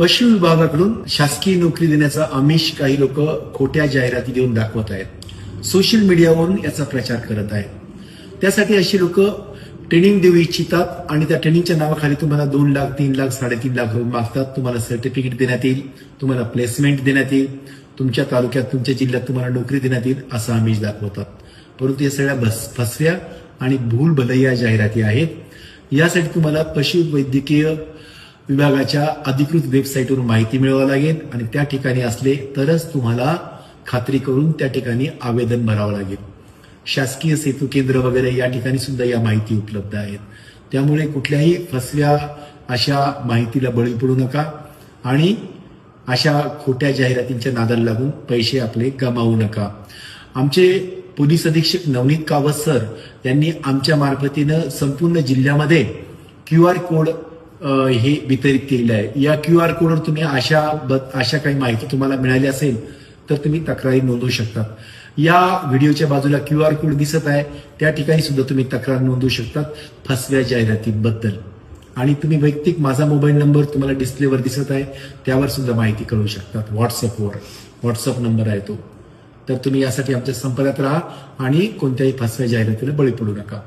पशु विभागाकडून शासकीय नोकरी देण्याचा आमिष काही लोक खोट्या जाहिराती देऊन दाखवत आहेत. सोशल मीडियावरून याचा प्रचार करत आहेत. त्यासाठी अशी लोक ट्रेनिंग देऊ इच्छितात आणि त्या ट्रेनिंगच्या नावाखाली तुम्हाला दोन लाख तीन लाख साडेतीन लाख रुपये मागतात. तुम्हाला सर्टिफिकेट देण्यात येईल. तुम्हाला प्लेसमेंट देण्यात येईल. तुमच्या तालुक्यात तुमच्या जिल्ह्यात तुम्हाला नोकरी देण्यात येईल असं आमिष दाखवतात. परंतु या सगळ्या बस फसव्या आणि भूल भलैया जाहिराती आहेत. यासाठी तुम्हाला पशुवैद्यकीय विभागाच्या अधिकृत वेबसाईटवरून माहिती मिळवावी लागेल आणि त्या ठिकाणी असले तरच तुम्हाला खात्री करून त्या ठिकाणी आवेदन भरावं लागेल. शासकीय सेतू केंद्र वगैरे या ठिकाणी सुद्धा या माहिती उपलब्ध आहेत. त्यामुळे कुठल्याही फसव्या अशा माहितीला बळी पडू नका आणि अशा खोट्या जाहिरातींच्या नादाला लागून पैसे आपले गमावू नका. आमचे पोलीस अधीक्षक नवनीत कावत सर यांनी आमच्या मार्फतीनं संपूर्ण जिल्ह्यामध्ये क्यू आर कोड हे वितरित केलेलं आहे. या क्यू आर कोडवर तुम्ही अशा ब- अशा काही माहिती तुम्हाला मिळाली असेल तर तुम्ही तक्रारी नोंदवू शकता. या व्हिडिओच्या बाजूला क्यू आर कोड दिसत आहे. त्या ठिकाणी सुद्धा तुम्ही तक्रार नोंदवू शकतात फसव्या जाहिरातीबद्दल. आणि तुम्ही वैयक्तिक माझा मोबाईल नंबर तुम्हाला डिस्प्लेवर दिसत आहे. त्यावर सुद्धा माहिती कळवू शकतात. व्हॉट्सअपवर. व्हॉट्सअप नंबर आहे तो. तर तुम्ही यासाठी आमच्या संपर्कात राहा आणि कोणत्याही फसव्या जाहिरातीला बळी पडू नका.